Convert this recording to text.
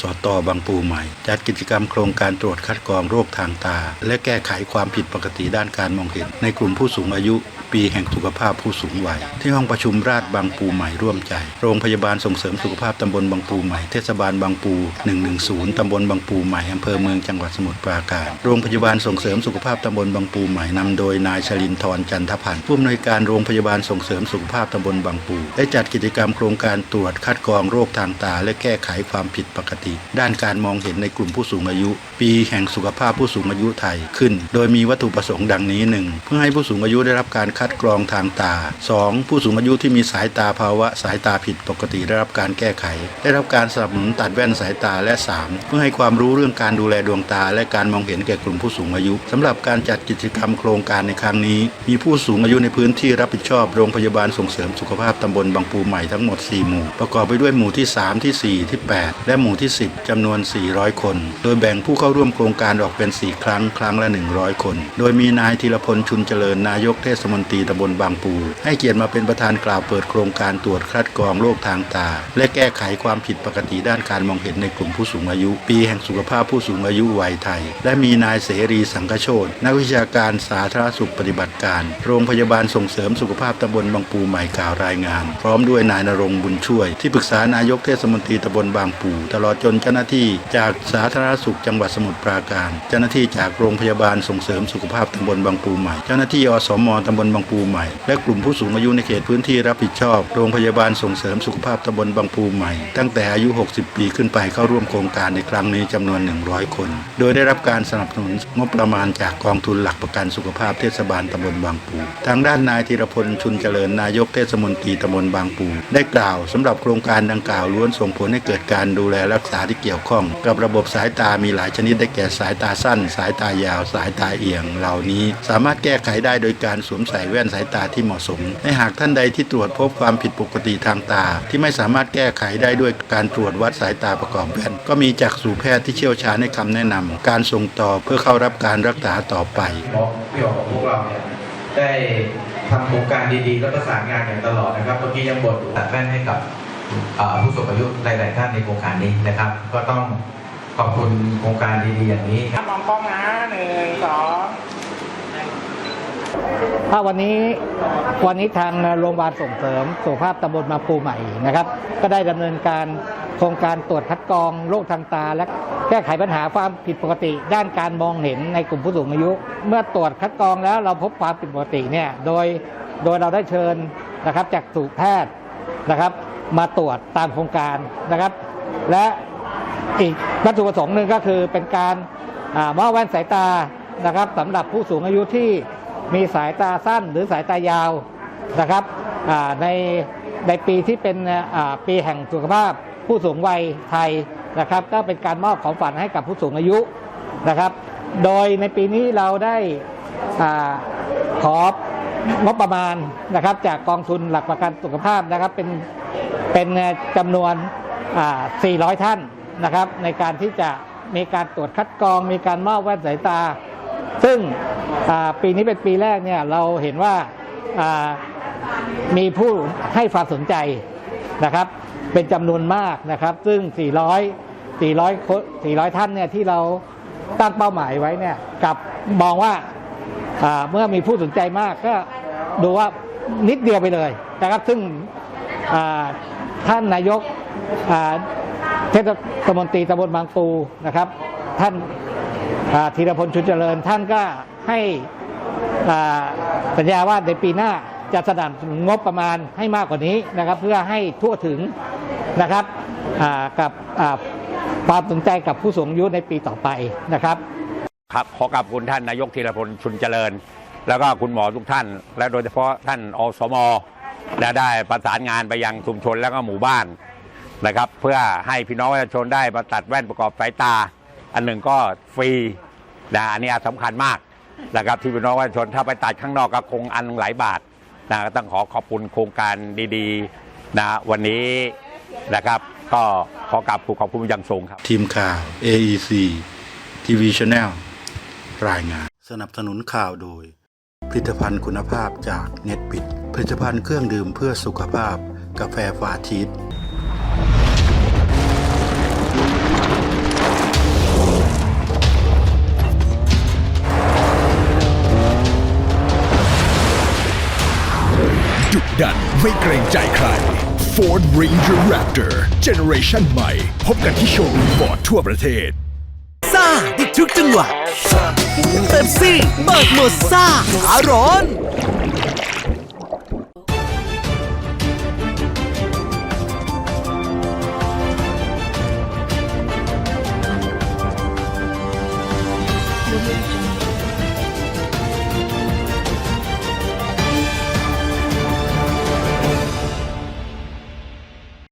สตบางปูใหม่ จัดกิจกรรมโครงการตรวจคัดกรองโรคทางตา และแก้ไขความผิดปกติด้านการมองเห็น ในกลุ่มผู้สูงอายุ ปีแห่งสุขภาพผู้สูงวัย ที่ห้องประชุมราชบางปูใหม่ร่วมใจ โรงพยาบาลส่งเสริมสุขภาพตำบลบางปูใหม่เทศบาลบางปู 110 ตำบลบางปูใหม่อำเภอเมืองจังหวัดสมุทรปราการโรงพยาบาลส่งเสริมสุขภาพตำบลบางปูใหม่นำโดยนายชลินทร์จันทพันธ์ผู้อำนวยการโรงพยาบาลส่งเสริมสุขภาพตำบลบางปู ได้จัดกิจกรรมโครงการตรวจคัดกรองโรคทางตา และแก้ไขความผิดปกติด้านการมองเห็นในกลุ่มผู้สูงอายุ ปีแห่งสุขภาพผู้สูงอายุไทยขึ้น โดยมีวัตถุประสงค์ดังนี้ 1. เพื่อให้ผู้สูงอายุได้รับการคัดกรองทางตา 2. ผู้สูงอายุที่มีสายตาภาวะสายตาผิดปกติได้รับการแก้ไข ได้รับการสนับสนุนตัดแว่นสายตาและ 3. เพื่อให้ความรู้เรื่องการดูแลดวงตา และการมองเห็นแก่กลุ่มผู้สูงอายุสำหรับการจัดกิจกรรมโครงการในครั้งนี้ มีผู้สูงอายุในพื้นที่รับผิดชอบโรงพยาบาลส่งเสริมสุขภาพตำบลบางปูใหม่ทั้งหมด 4 หมู่ ประกอบไปด้วยหมู่ที่ 3 ที่ 4 ที่ 8 และหมู่ที่10จำนวน 400 คน โดยแบ่งผู้เข้าร่วมโครงการออกเป็น 4 ครั้ง ครั้งละ 100 คน โดยมีนายธีรพลชุนเจริญนายกเทศมนตรีตำบลบางปู ให้เกียรติมาเป็นประธานกล่าวเปิดโครงการตรวจคัดกรองโรคทางตา และแก้ไขความผิดปกติด้านการมองเห็นในกลุ่มผู้สูงอายุ ปีแห่งสุขภาพผู้สูงอายุวัยไทย และมีนายเสรีสังกโชตนักวิชาการสาธารณสุขปฏิบัติการ โรงพยาบาลส่งเสริมสุขภาพตำบลบางปูใหม่กล่าวรายงาน พร้อมด้วยนายนรงบุญช่วย ที่ปรึกษานายกเทศมนตรีตำบลบางปูตลอดจนเจ้าหน้าที่จากสาธารณสุขจังหวัดสมุทรปราการ เจ้าหน้าที่จากโรงพยาบาลส่งเสริมสุขภาพตำบลบางปูใหม่ เจ้าหน้าที่อสมตำบลบางปูใหม่ และกลุ่มผู้สูงอายุในเขตพื้นที่รับผิดชอบ โรงพยาบาลส่งเสริมสุขภาพตำบลบางปูใหม่ ตั้งแต่อายุ 60 ปีขึ้นไปเข้าร่วมโครงการในครั้งนี้จำนวน 100 คน โดยได้รับการสนับสนุนงบประมาณจากกองทุนหลักประกันสุขภาพเทศบาลตำบลบางปู ทางด้านนายธีรพลชุนเจริญนายกเทศมนตรีตำบลบางปู ได้กล่าวสำหรับโครงการดังกล่าวล้วนส่งผลให้เกิดการดูแลรักษาที่เกี่ยวข้อง กับระบบสายตามีหลายชนิดได้แก่สายตาสั้น สายตายาว สายตาเอียง เหล่านี้ สามารถแก้ไขได้โดยการสวมใส่แว่นสายตาที่เหมาะสมและหากท่านใดที่ตรวจพบความผิดปกติทางตา ที่ไม่สามารถแก้ไขได้ด้วยการตรวจวัดสายตาประกอบแว่น ก็มีจักษุแพทย์ที่เชี่ยวชาญให้คำแนะนำการส่งต่อเพื่อเข้ารับการรักษาต่อไปหมอพี่ของพวกเราเนี่ยได้ทำโครงการดีๆ และประสานงานอย่างตลอดนะครับเมื่อกี้ยังบ่นอยู่ตัดแว่นให้กับ ผู้สูงอายุหลาย ๆ ท่านในโครงการนี้นะครับ ก็ต้องขอบคุณโครงการดี ๆ อย่างนี้มองกล้องนะหนึ่งสองถ้าวันนี้วันนี้ทางโรงพยาบาลส่งเสริมสุขภาพตำบลมาปูใหม่นะครับ ก็ได้ดำเนินการโครงการตรวจคัดกรองโรคทางตา และแก้ไขปัญหาความผิดปกติ ด้านการมองเห็นในกลุ่มผู้สูงอายุ เมื่อตรวจคัดกรองแล้วเราพบความผิดปกติเนี่ยโดยโดยเราได้เชิญนะครับจากสูแพทย์นะครับ มาตรวจตามโครงการนะครับ และอีกวัตถุประสงค์หนึ่งก็คือเป็นการมอบแว่นสายตานะครับสำหรับผู้สูงอายุที่มีสายตาสั้นหรือสายตายาวนะครับในในปีที่เป็นปีแห่งสุขภาพผู้สูงวัยไทยนะครับ ก็เป็นการมอบของฝันให้กับผู้สูงอายุนะครับ โดยในปีนี้เราได้อขอ งบประมาณนะครับ จากกองทุนหลักประกันสุขภาพนะครับ เป็นเป็นจำนวน 400 ท่านนะครับ ในการที่จะมีการตรวจคัดกรอง มีการมอบแว่นสายตา ซึ่งปีนี้เป็นปีแรกเนี่ยเราเห็นว่ามีผู้ให้ความสนใจนะครับ เป็นจำนวนมากนะครับ ซึ่ง 400 400 400 ท่านเนี่ยที่เราตั้งเป้าหมายไว้เนี่ยกับมองว่า เมื่อมีผู้สนใจมากก็ดูว่านิดเดียวไปเลยนะครับ ซึ่งท่านนายกเทศมนตรีตำบลบางปูนะครับ ท่านธีรพลชุนเจริญ ท่านก็ให้สัญญาว่าในปีหน้าจะสนับสนุนงบประมาณให้มากกว่านี้นะครับ เพื่อให้ทั่วถึงนะครับกับความสนใจกับผู้สูงอายุในปีต่อไปนะครับ ครับขอขอบคุณท่านนายกธีรพลชุนเจริญ แล้วก็คุณหมอทุกท่าน และโดยเฉพาะท่านอสมและได้ประสานงานไปยังชุมชนแล้วก็หมู่บ้านนะครับ เพื่อให้พี่น้องประชาชนได้มาตัดแว่นประกอบสายตา อันหนึ่งก็ฟรีนะอันนี้สำคัญมากนะครับที่พี่น้องประชาชนถ้าไปตัดข้างนอกก็คงอันหลายบาทนะก็ต้องขอขอบคุณโครงการดีๆนะวันนี้นะครับก็ขอกราบขอบคุณอย่างสูงครับ ทีมข่าว AEC TV Channel รายงาน สนับสนุนข่าวโดย ผลิตภัณฑ์คุณภาพจากเน็ตปิด ผลิตภัณฑ์เครื่องดื่มเพื่อสุขภาพ กาแฟฟาทีสดุดันไม่เกรงใจใคร Ford Ranger Raptor Generation ใหม่ พบกันที่โชว์รูมบอร์ดทั่วประเทศ ซ่าได้ทุกจังหวะเป๊ปซี่เปิดโหมดซ่าขาร้อน